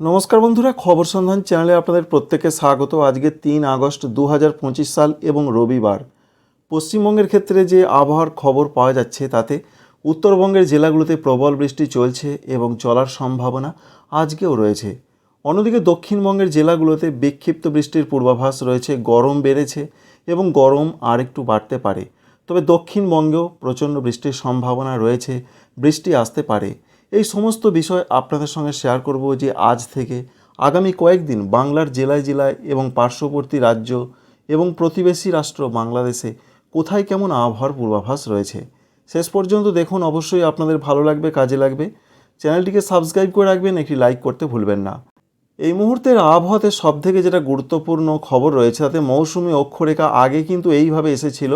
নমস্কার বন্ধুরা, খবর সন্ধান চ্যানেলে আপনাদের প্রত্যেককে স্বাগত। আজকে তিন আগস্ট দু হাজার পঁচিশ সাল এবং রবিবার। পশ্চিমবঙ্গের ক্ষেত্রে যে আবহাওয়ার খবর পাওয়া যাচ্ছে তাতে উত্তরবঙ্গের জেলাগুলোতে প্রবল বৃষ্টি চলছে এবং চলার সম্ভাবনা আজকেও রয়েছে। অন্যদিকে দক্ষিণবঙ্গের জেলাগুলোতে বিক্ষিপ্ত বৃষ্টির পূর্বাভাস রয়েছে, গরম বেড়েছে এবং গরম আর একটু বাড়তে পারে। তবে দক্ষিণবঙ্গেও প্রচণ্ড বৃষ্টির সম্ভাবনা রয়েছে, বৃষ্টি আসতে পারে। এই সমস্ত বিষয় আপনাদের সঙ্গে শেয়ার করব যে আজ থেকে আগামী কয়েকদিন বাংলার জেলায় জেলায় এবং পার্শ্ববর্তী রাজ্য এবং প্রতিবেশী রাষ্ট্র বাংলাদেশে কোথায় কেমন আবহাওয়ার পূর্বাভাস রয়েছে শেষ পর্যন্ত দেখুন, অবশ্যই আপনাদের ভালো লাগবে, কাজে লাগবে। চ্যানেলটিকে সাবস্ক্রাইব করে রাখবেন, একটি লাইক করতে ভুলবেন না। এই মুহূর্তের আবহাওয়াতে সব থেকে যেটা গুরুত্বপূর্ণ খবর রয়েছে, তাতে মৌসুমি অক্ষরেখা আগে কিন্তু এইভাবে এসেছিল।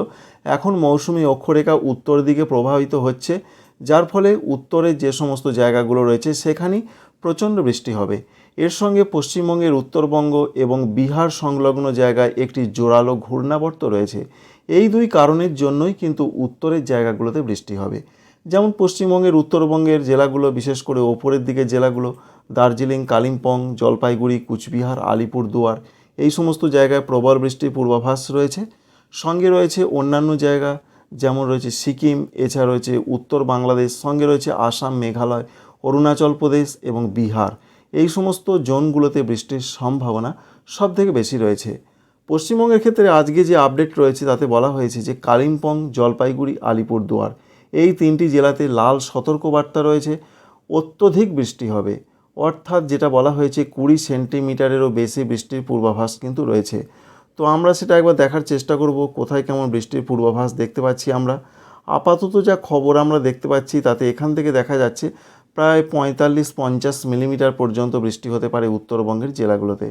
এখন মৌসুমি অক্ষরেখা উত্তর দিকে প্রভাবিত হচ্ছে। যার ফলে উত্তরের যে সমস্ত জায়গাগুলো রয়েছে সেখানেই প্রচণ্ড বৃষ্টি হবে। এর সঙ্গে পশ্চিমবঙ্গের উত্তরবঙ্গ এবং বিহার সংলগ্ন জায়গায় একটি জোরালো ঘূর্ণাবর্ত রয়েছে। এই দুই কারণের জন্যই কিন্তু উত্তরের জায়গাগুলোতে বৃষ্টি হবে। যেমন পশ্চিমবঙ্গের উত্তরবঙ্গের জেলাগুলো, বিশেষ করে ওপরের দিকের জেলাগুলো, দার্জিলিং, কালিম্পং, জলপাইগুড়ি, কুচবিহার আলিপুরদুয়ার এই সমস্ত জায়গায় প্রবল বৃষ্টির পূর্বাভাস রয়েছে। সঙ্গে রয়েছে অন্যান্য জায়গা যেমন রয়েছে সিকিম, এছাড়া রয়েছে উত্তর বাংলাদেশ, সঙ্গে রয়েছে আসাম, মেঘালয়, অরুণাচল প্রদেশ এবং বিহার। এই সমস্ত জোনগুলোতে বৃষ্টির সম্ভাবনা সব থেকে বেশি রয়েছে। পশ্চিমবঙ্গের ক্ষেত্রে আজকে যে আপডেট রয়েছে, তাতে বলা হয়েছে যে কালিম্পং, জলপাইগুড়ি, আলিপুরদুয়ার, এই তিনটি জেলাতে লাল সতর্কবার্তা রয়েছে, অত্যধিক বৃষ্টি হবে। অর্থাৎ যেটা বলা হয়েছে কুড়ি সেন্টিমিটারেরও বেশি বৃষ্টির পূর্বাভাস কিন্তু রয়েছে। তো আমরা সেটা একবার দেখার চেষ্টা করব, কোথায় কেমন বৃষ্টির পূর্বাভাস দেখতে পাচ্ছি আমরা। আপাতত যা খবর আমরা দেখতে পাচ্ছি, তাতে এখান থেকে দেখা যাচ্ছে প্রায় পঁয়তাল্লিশ পঞ্চাশ মিলিমিটার পর্যন্ত বৃষ্টি হতে পারে উত্তরবঙ্গের জেলাগুলোতে।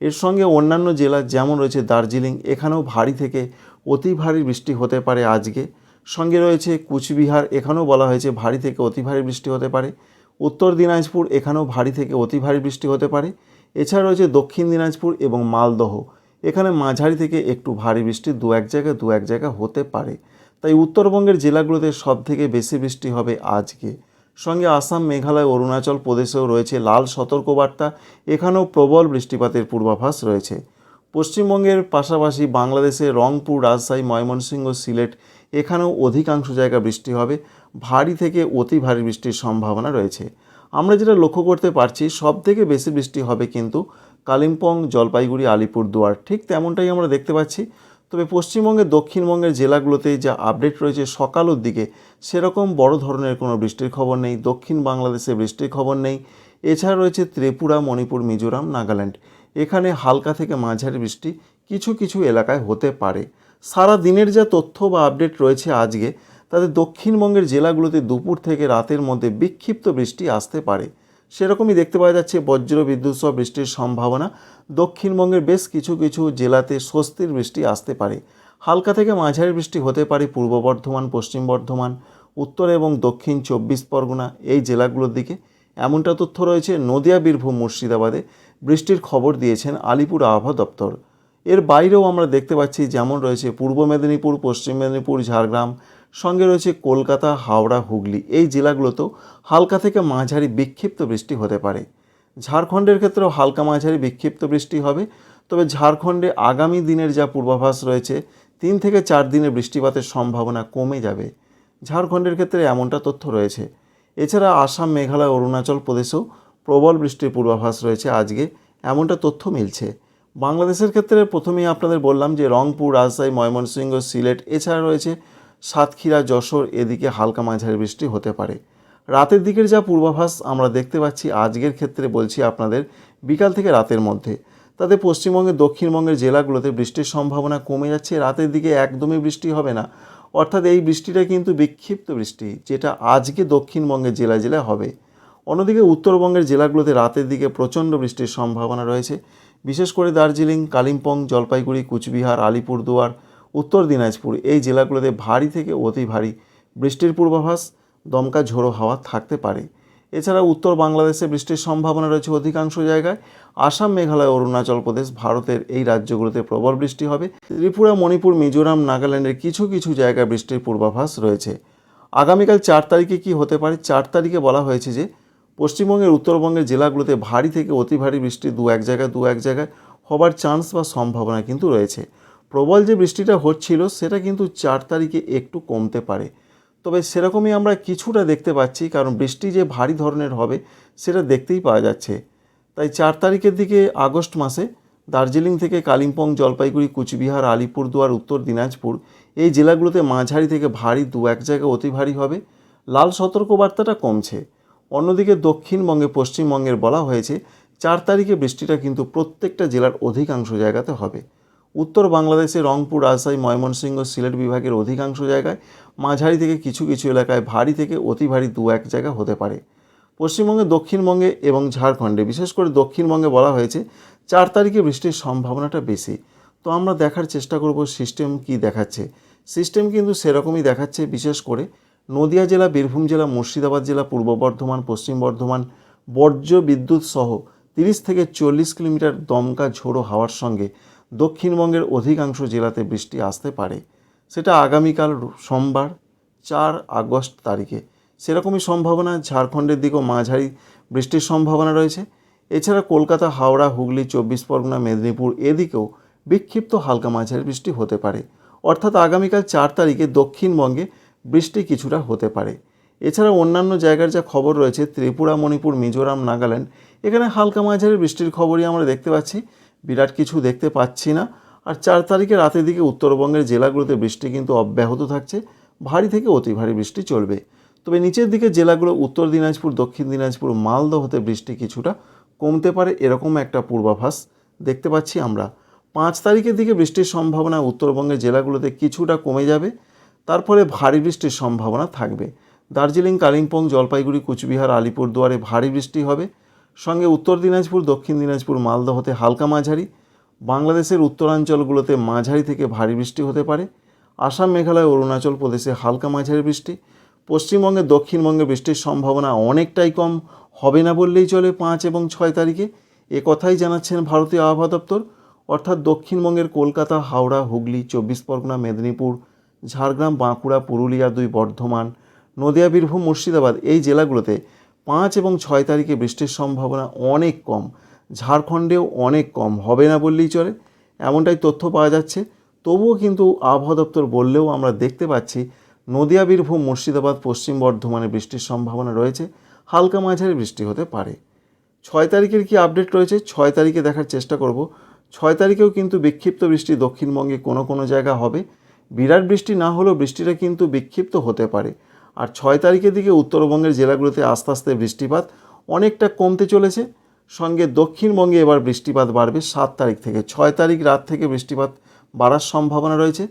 এর সঙ্গে অন্যান্য জেলা যেমন রয়েছে দার্জিলিং, এখানেও ভারী থেকে অতি ভারী বৃষ্টি হতে পারে আজকে। সঙ্গে রয়েছে কুচবিহার, এখানেও বলা হয়েছে ভারী থেকে অতি ভারী বৃষ্টি হতে পারে। উত্তর দিনাজপুর, এখানেও ভারী থেকে অতি ভারী বৃষ্টি হতে পারে। এছাড়া রয়েছে দক্ষিণ দিনাজপুর এবং মালদহ। এখানে মাঝারি থেকে একটু ভারী বৃষ্টি দু এক জায়গায় দু এক জায়গা হতে পারে। তাই উত্তরবঙ্গের জেলাগুলোতে সব থেকে বেশি বৃষ্টি হবে আজকে। সঙ্গে আসাম, মেঘালয়, অরুণাচল প্রদেশেও রয়েছে লাল সতর্কবার্তা। এখানেও প্রবল বৃষ্টিপাতের পূর্বাভাস রয়েছে। পশ্চিমবঙ্গের পাশাপাশি বাংলাদেশে রংপুর, রাজশাহী, ময়মনসিংহ, সিলেট এখানেও অধিকাংশ জায়গা বৃষ্টি হবে। ভারী থেকে অতি ভারী বৃষ্টির সম্ভাবনা রয়েছে। আমরা যেটা লক্ষ্য করতে পারছি সব থেকে বেশি বৃষ্টি হবে কিন্তু কালিম্পং, জলপাইগুড়ি আলিপুরদুয়ার ঠিক তেমনটাই আমরা দেখতে পাচ্ছি। তবে পশ্চিমবঙ্গের, দক্ষিণবঙ্গের জেলাগুলোতে যা আপডেট রয়েছে সকালের দিকে, সেরকম বড় ধরনের কোনো বৃষ্টির খবর নেই। দক্ষিণ বাংলাদেশে বৃষ্টির খবর নেই। এছাড়া রয়েছে ত্রিপুরা, মণিপুর, মিজোরাম, নাগাল্যান্ড। এখানে হালকা থেকে মাঝারি বৃষ্টি কিছু কিছু এলাকায় হতে পারে। সারা দিনের যা তথ্য বা আপডেট রয়েছে আজকে, তাতে দক্ষিণবঙ্গের জেলাগুলোতে দুপুর থেকে রাতের মধ্যে বিক্ষিপ্ত বৃষ্টি আসতে পারে। সেরকমই দেখতে পাওয়া যাচ্ছে বজ্র বিদ্যুৎ সহ বৃষ্টির সম্ভাবনা। দক্ষিণবঙ্গের বেশ কিছু কিছু জেলাতে স্বস্তির বৃষ্টি আসতে পারে। হালকা থেকে মাঝারি বৃষ্টি হতে পারে পূর্ব বর্ধমান, পশ্চিম বর্ধমান, উত্তর এবং দক্ষিণ চব্বিশ পরগনা এই জেলাগুলোর দিকে। এমনটা তথ্য রয়েছে নদিয়া, বীরভূম, মুর্শিদাবাদে। বৃষ্টির খবর দিয়েছেন আলিপুর আবহাওয়া দপ্তর। এর বাইরেও আমরা দেখতে পাচ্ছি যেমন রয়েছে পূর্ব মেদিনীপুর, পশ্চিম মেদিনীপুর, ঝাড়গ্রাম সঙ্গে রয়েছে কলকাতা, হাওড়া, হুগলি। এই জেলাগুলোতেও হালকা থেকে মাঝারি বিক্ষিপ্ত বৃষ্টি হতে পারে। ঝাড়খণ্ডের ক্ষেত্রেও হালকা মাঝারি বিক্ষিপ্ত বৃষ্টি হবে। তবে ঝাড়খণ্ডে আগামী দিনের যা পূর্বাভাস রয়েছে, তিন থেকে চার দিনের বৃষ্টিপাতের সম্ভাবনা কমে যাবে। ঝাড়খণ্ডের ক্ষেত্রে এমনটা তথ্য রয়েছে। এছাড়া আসাম, মেঘালয়, অরুণাচল প্রদেশেও প্রবল বৃষ্টির পূর্বাভাস রয়েছে আজকে। এমনটা তথ্য মিলছে। বাংলাদেশের ক্ষেত্রে প্রথমেই আপনাদের বললাম যে রংপুর, রাজশাহী, ময়মনসিংহ, সিলেট, এছাড়া রয়েছে সাতক্ষীরা, যশোর এদিকে হালকা মাঝারি বৃষ্টি হতে পারে। রাতের দিকের যা পূর্বাভাস আমরা দেখতে পাচ্ছি, আজকের ক্ষেত্রে বলছি আপনাদের বিকাল থেকে রাতের মধ্যে। তাতে পশ্চিমবঙ্গের, দক্ষিণবঙ্গের জেলাগুলোতে বৃষ্টির সম্ভাবনা কমে যাচ্ছে। রাতের দিকে একদমই বৃষ্টি হবে না। অর্থাৎ এই বৃষ্টিটা কিন্তু বিক্ষিপ্ত বৃষ্টি, যেটা আজকে দক্ষিণবঙ্গের জেলায় জেলায় হবে। অন্যদিকে উত্তরবঙ্গের জেলাগুলোতে রাতের দিকে প্রচণ্ড বৃষ্টির সম্ভাবনা রয়েছে। বিশেষ করে দার্জিলিং, কালিম্পং, জলপাইগুড়ি, কুচবিহার, আলিপুরদুয়ার উত্তর দিনাজপুর। এই জেলাগুলোতে ভারী থেকে অতি ভারী বৃষ্টির পূর্বাভাস, দমকা ঝোড়ো হাওয়া থাকতে পারে। এছাড়া উত্তর বাংলাদেশে বৃষ্টির সম্ভাবনা রয়েছে অধিকাংশ জায়গায়। আসাম, মেঘালয়, অরুণাচল প্রদেশ ভারতের এই রাজ্যগুলোতে প্রবল বৃষ্টি হবে। ত্রিপুরা, মণিপুর, মিজোরাম, নাগাল্যান্ডের কিছু কিছু জায়গায় বৃষ্টির পূর্বাভাস রয়েছে। আগামীকাল চার তারিখে কি হতে পারে? চার তারিখে বলা হয়েছে যে, পশ্চিমবঙ্গের উত্তরবঙ্গের জেলাগুলোতে ভারী থেকে অতি ভারী বৃষ্টি দু এক জায়গায় দু এক জায়গায় হবার চান্স বা সম্ভাবনা কিন্তু রয়েছে। প্রবল যে বৃষ্টিটা হচ্ছিল, সেটা কিন্তু চার তারিখে একটু কমতে পারে। তবে সেরকমই আমরা কিছুটা দেখতে পাচ্ছি, কারণ বৃষ্টি যে ভারী ধরনের হবে, সেটা দেখতেই পাওয়া যাচ্ছে। তাই চার তারিখের দিকে আগস্ট মাসে দার্জিলিং থেকে কালিম্পং, জলপাইগুড়ি, কুচবিহার, আলিপুরদুয়ার, উত্তর দিনাজপুর, এই জেলাগুলোতে মাঝারি থেকে ভারী দু এক জায়গায় অতি ভারী হবে। লাল সতর্কবার্তাটা কমছে। অন্যদিকে দক্ষিণবঙ্গে, পশ্চিমবঙ্গের বলা হয়েছে, চার তারিখে বৃষ্টিটা কিন্তু প্রত্যেকটা জেলার অধিকাংশ জায়গাতে হবে। উত্তর বাংলাদেশে রংপুর, রাজশাহী, ময়মনসিংহ, সিলেট বিভাগের অধিকাংশ জায়গায় মাঝারি থেকে কিছু কিছু এলাকায় ভারী থেকে অতি ভারী দু এক জায়গা হতে পারে। পশ্চিমবঙ্গে, দক্ষিণবঙ্গে এবং ঝাড়খণ্ডে, বিশেষ করে দক্ষিণবঙ্গে বলা হয়েছে, চার তারিখে বৃষ্টির সম্ভাবনাটা বেশি। তো আমরা দেখার চেষ্টা করব সিস্টেম কি দেখাচ্ছে। সিস্টেম কিন্তু সেরকমই দেখাচ্ছে, বিশেষ করে নদিয়া জেলা, বীরভূম জেলা, মুর্শিদাবাদ জেলা, পূর্ব বর্ধমান, পশ্চিম বর্ধমান, বর্জ্য বিদ্যুৎ সহ তিরিশ থেকে চল্লিশ কিলোমিটার দমকা ঝোড়ো হাওয়ার সঙ্গে দক্ষিণবঙ্গের অধিকাংশ জেলাতে বৃষ্টি আসতে পারে। সেটা আগামীকাল সোমবার, চার আগস্ট তারিখে। সেরকমই সম্ভাবনা ঝাড়খণ্ডের দিকেও মাঝারি বৃষ্টির সম্ভাবনা রয়েছে। এছাড়া কলকাতা, হাওড়া, হুগলি, চব্বিশ পরগনা, মেদিনীপুর এদিকেও বিক্ষিপ্ত হালকা মাঝারি বৃষ্টি হতে পারে। অর্থাৎ আগামীকাল চার তারিখে দক্ষিণবঙ্গে বৃষ্টি কিছুটা হতে পারে। এছাড়া অন্যান্য জায়গার যা খবর রয়েছে, ত্রিপুরা, মণিপুর, মিজোরাম, নাগাল্যান্ড, এখানে হালকা মাঝারি বৃষ্টির খবরই আমরা দেখতে পাচ্ছি। বিরাট কিছু দেখতে পাচ্ছি না। আর চার তারিখে রাতের দিকে উত্তরবঙ্গের জেলাগুলোতে বৃষ্টি কিন্তু অব্যাহত থাকছে। ভারী থেকে অতি ভারী বৃষ্টি চলবে। তবে নিচের দিকে জেলাগুলো উত্তর দিনাজপুর, দক্ষিণ দিনাজপুর মালদহতে বৃষ্টি কিছুটা কমতে পারে এরকম একটা পূর্বাভাস দেখতে পাচ্ছি আমরা। পাঁচ তারিখের দিকে বৃষ্টির সম্ভাবনা উত্তরবঙ্গের জেলাগুলোতে কিছুটা কমে যাবে। তারপরে ভারী বৃষ্টির সম্ভাবনা থাকবে। দার্জিলিং, কালিম্পং, জলপাইগুড়ি, কুচবিহার, আলিপুরদুয়ারে ভারী বৃষ্টি হবে। সঙ্গে উত্তর দিনাজপুর, দক্ষিণ দিনাজপুর মালদহতে হালকা মাঝারি। বাংলাদেশের উত্তরাঞ্চলগুলোতে মাঝারি থেকে ভারী বৃষ্টি হতে পারে। আসাম, মেঘালয়, অরুণাচল প্রদেশে হালকা মাঝারি বৃষ্টি। পশ্চিমবঙ্গে, দক্ষিণবঙ্গে বৃষ্টির সম্ভাবনা অনেকটাই কম। হবে না বললেই চলে পাঁচ এবং ছয় তারিখে। এ কথাই জানাচ্ছেন ভারতীয় আবহাওয়া দপ্তর। অর্থাৎ দক্ষিণবঙ্গের কলকাতা, হাওড়া, হুগলি, চব্বিশ পরগনা, মেদিনীপুর, ঝাড়গ্রাম, বাঁকুড়া, পুরুলিয়া, দুই বর্ধমান, নদিয়া, বীরভূম, মুর্শিদাবাদ এই জেলাগুলোতে পাঁচ এবং ছয় তারিখে বৃষ্টির সম্ভাবনা অনেক কম। ঝাড়খণ্ডেও অনেক কম। হবে না বললেই চলে। এমনটাই তথ্য পাওয়া যাচ্ছে। তবুও কিন্তু আবহাওয়া দপ্তর বললেও আমরা দেখতে পাচ্ছি, নদিয়া, বীরভূম, মুর্শিদাবাদ, পশ্চিম বর্ধমানে বৃষ্টির সম্ভাবনা রয়েছে। হালকা মাঝারি বৃষ্টি হতে পারে। ছয় তারিখের কি আপডেট রয়েছে? ছয় তারিখে দেখার চেষ্টা করব। ছয় তারিখেও কিন্তু বিক্ষিপ্ত বৃষ্টি দক্ষিণবঙ্গে কোনো কোনো জায়গা হবে। বিরাট বৃষ্টি না হলেও বৃষ্টিটা কিন্তু বিক্ষিপ্ত হতে পারে। আর ছয় তারিখের দিকে উত্তরবঙ্গের জেলাগুলোতে আস্তে আস্তে বৃষ্টিপাত অনেকটা কমতে চলেছে। সঙ্গে দক্ষিণবঙ্গে এবার বৃষ্টিপাত বাড়বে সাত তারিখ থেকে। ছয় তারিখ রাত থেকে বৃষ্টিপাত বাড়ার সম্ভাবনা রয়েছে।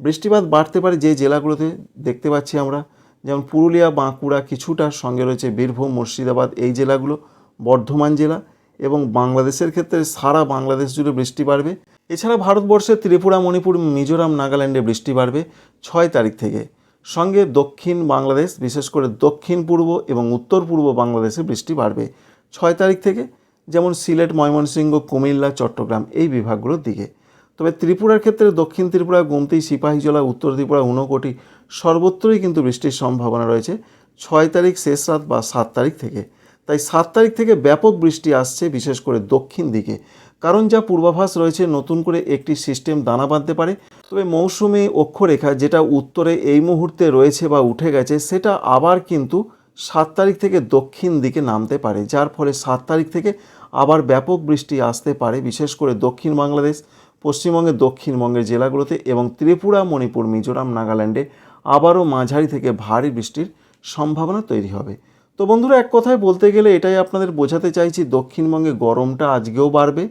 বৃষ্টিপাত বাড়তে পারে যে জেলাগুলোতে দেখতে পাচ্ছি আমরা, যেমন পুরুলিয়া, বাঁকুড়া কিছুটা সঙ্গে রয়েছে বীরভূম, মুর্শিদাবাদ এই জেলাগুলো, বর্ধমান জেলা এবং বাংলাদেশের ক্ষেত্রে সারা বাংলাদেশ জুড়ে বৃষ্টি বাড়বে। এছাড়া ভারতবর্ষের ত্রিপুরা, মণিপুর, মিজোরাম, নাগাল্যান্ডে বৃষ্টি বাড়বে ছয় তারিখ থেকে। সঙ্গে দক্ষিণ বাংলাদেশ, বিশেষ করে দক্ষিণ পূর্ব এবং উত্তর পূর্ব বাংলাদেশে বৃষ্টি বাড়বে। ছয় তারিখ থেকে যেমন সিলেট, ময়মনসিংহ, কুমিল্লা, চট্টগ্রাম এই বিভাগগুলোর দিকে। তবে ত্রিপুরার ক্ষেত্রে দক্ষিণ ত্রিপুরা, গুমতি সিপাহীজলা উত্তর ত্রিপুরা, ঊনকোটি সর্বত্রই কিন্তু বৃষ্টির সম্ভাবনা রয়েছে। ছয় তারিখ শেষ রাত বা সাত তারিখ থেকে। তাই সাত তারিখ থেকে ব্যাপক বৃষ্টি আসছে, বিশেষ করে দক্ষিণ দিকে। কারণ যা পূর্বাভাস রয়েছে নতুন করে একটি সিস্টেম দানা বাঁধতে পারে, তবে মৌসুমি অক্ষরেখা যেটা উত্তরে এই মুহূর্তে রয়েছে বা উঠে গেছে, সেটা আবার কিন্তু সাত তারিখ থেকে দক্ষিণ দিকে নামতে পারে, যার ফলে সাত তারিখ থেকে আবার ব্যাপক বৃষ্টি আসতে পারে, বিশেষ করে দক্ষিণ বাংলাদেশ পশ্চিমবঙ্গের দক্ষিণবঙ্গের জেলাগুলোতে এবং ত্রিপুরা, মণিপুর, মিজোরাম, নাগাল্যান্ডে আবারও মাঝারি থেকে ভারী বৃষ্টির সম্ভাবনা তৈরি হবে। তো বন্ধুরা, এক কথায় বলতে গেলে এটাই আপনাদের বোঝাতে চাইছি, দক্ষিণবঙ্গে গরমটা আজকেও বাড়বে।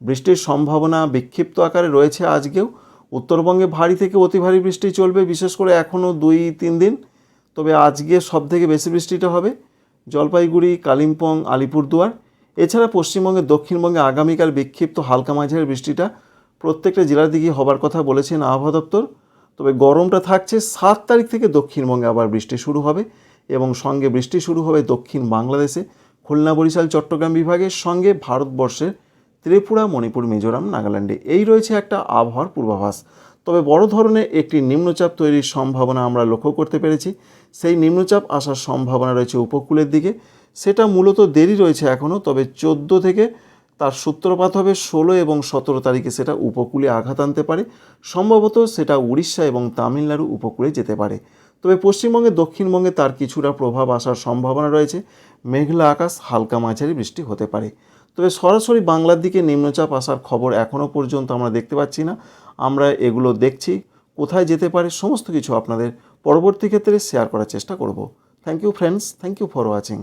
বৃষ্টির সম্ভাবনা বিক্ষিপ্ত আকারে রয়েছে আজকেও। উত্তরবঙ্গে ভারী থেকে অতি ভারী বৃষ্টি চলবে, বিশেষ করে এখনও দুই, তিন দিন। তবে আজকে সব থেকে বেশি বৃষ্টিটা হবে জলপাইগুড়ি, কালিম্পং, আলিপুরদুয়ার। এছাড়া পশ্চিমবঙ্গের দক্ষিণবঙ্গে আগামীকাল বিক্ষিপ্ত হালকা মাঝারি বৃষ্টিটা প্রত্যেকটা জেলার দিকে হবার কথা বলেছেন আবহাওয়া দপ্তর। তবে গরমটা থাকছে সাত তারিখ থেকে দক্ষিণবঙ্গে আবার বৃষ্টি শুরু হবে এবং সঙ্গে বৃষ্টি শুরু হবে দক্ষিণ বাংলাদেশে, খুলনা, বরিশাল, চট্টগ্রাম বিভাগের সঙ্গে ভারতবর্ষের ত্রিপুরা, মণিপুর, মিজোরাম, নাগাল্যান্ডে এই রয়েছে একটা আবহাওয়ার পূর্বাভাস। তবে বড় ধরনের একটি নিম্নচাপ তৈরির সম্ভাবনা আমরা লক্ষ্য করতে পেরেছি। সেই নিম্নচাপ আসার সম্ভাবনা রয়েছে উপকূলের দিকে। সেটা মূলত দেরি রয়েছে এখনও তবে চোদ্দ থেকে তার সূত্রপাত হবে ষোলো এবং সতেরো তারিখে সেটা উপকূলে আঘাত আনতে পারে। সম্ভবত সেটা উড়িষ্যা এবং তামিলনাড়ু উপকূলে যেতে পারে। তবে পশ্চিমবঙ্গে, দক্ষিণবঙ্গে তার কিছুটা প্রভাব আসার সম্ভাবনা রয়েছে। মেঘলা আকাশ, হালকা মাঝারি বৃষ্টি হতে পারে। তবে সরাসরি বাংলার দিকে নিম্নচাপ আসার খবর এখনও পর্যন্ত আমরা দেখতে পাচ্ছি না। আমরা এগুলো দেখছি, কোথায় যেতে পারে সমস্ত কিছু আপনাদের পরবর্তী ক্ষেত্রে শেয়ার করার চেষ্টা করব। Thank you friends thank you for watching